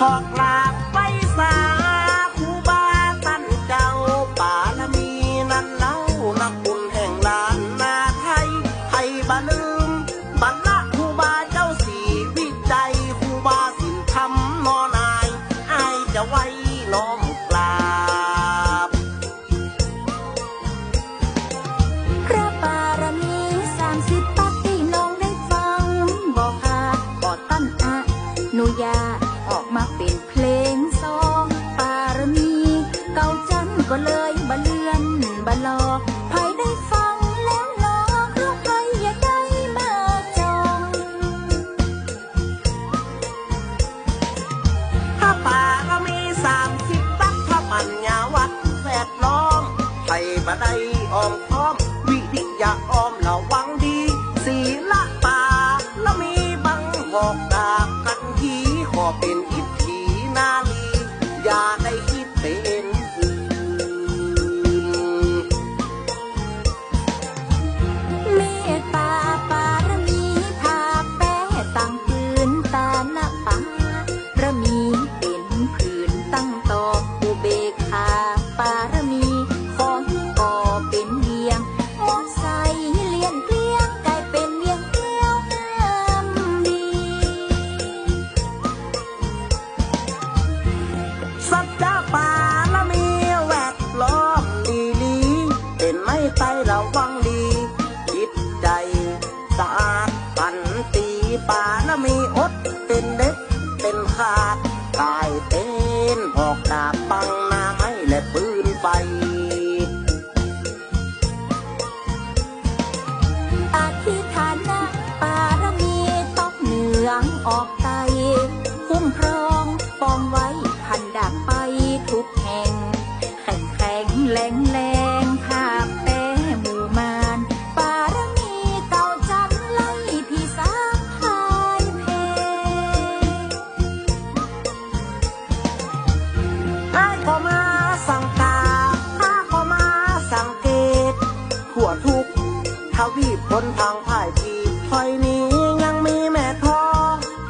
hawk line. บ่ได้อ้อมค้อม วิริยะอ้อมระวังดี ศีละปาแล้วมีบังบอกดากันทีขอเป็นอิท นไม่ไตระวังดีจิตใจสะอาดปันตีป่าละมีอดเป็นเด็กเป็นขาดกายเป็นหอกดาบปังนาไม้และปืนไฟอธิฐานะปารมีตอกเหนืองออกไตคุ้มครองป้องไว้พันดักไปทุกแห่ง แข็งแข็งแรงแรง วีปบนทางพ่ายทีถอยนี้ยังมีแม่ทอ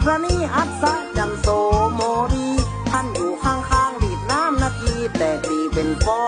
พระนี่อัศจันโสโมดีท่านอยู่ข้างๆดีดน้ำนาทีแต่ดีเป็นฟอ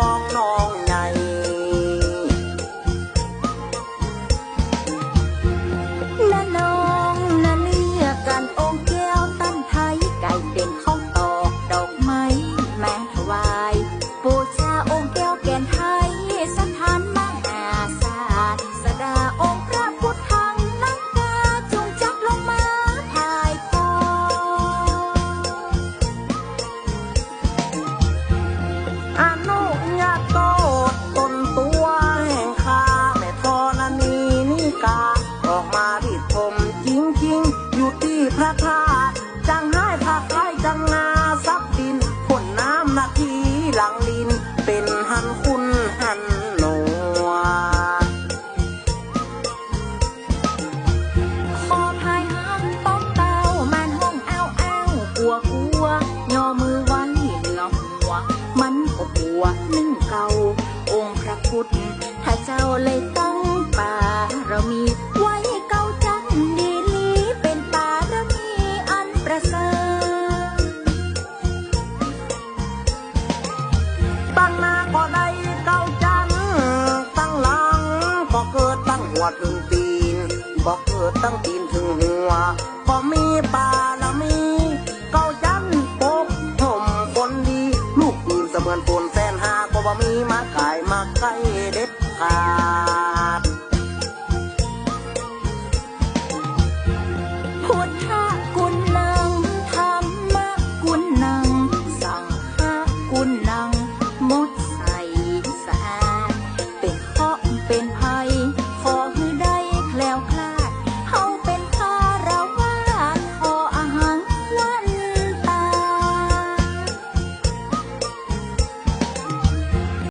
มาดิดผมจริงจริงอยู่ที่พระธาตุจังให้พระคายจังงาซับดินผลน้ำนาทีหลังลิน เป็นหันคุณหันหนัวคอพายหางป้องเต้ามันห้องอ้าวอ้าวกลัวกลัวย่อมือไว้เหนือหัว มันก็กลัวนึ่งเก่าองค์พระพุทธถ้าเจ้าเลยตั้งป่าเรามี ตั้งหน้าก็ได้เก้าจันตั้งหลังก็เกิดตั้งหัวถึงตีนก็เกิดตั้งตีนถึงหัว ก็มีปาละมีเก้าจันปกห่มคนดี ลูกปืนเสมือนปนแสนหาก็บ่มีมาขายมาไกลเด็ดขาด một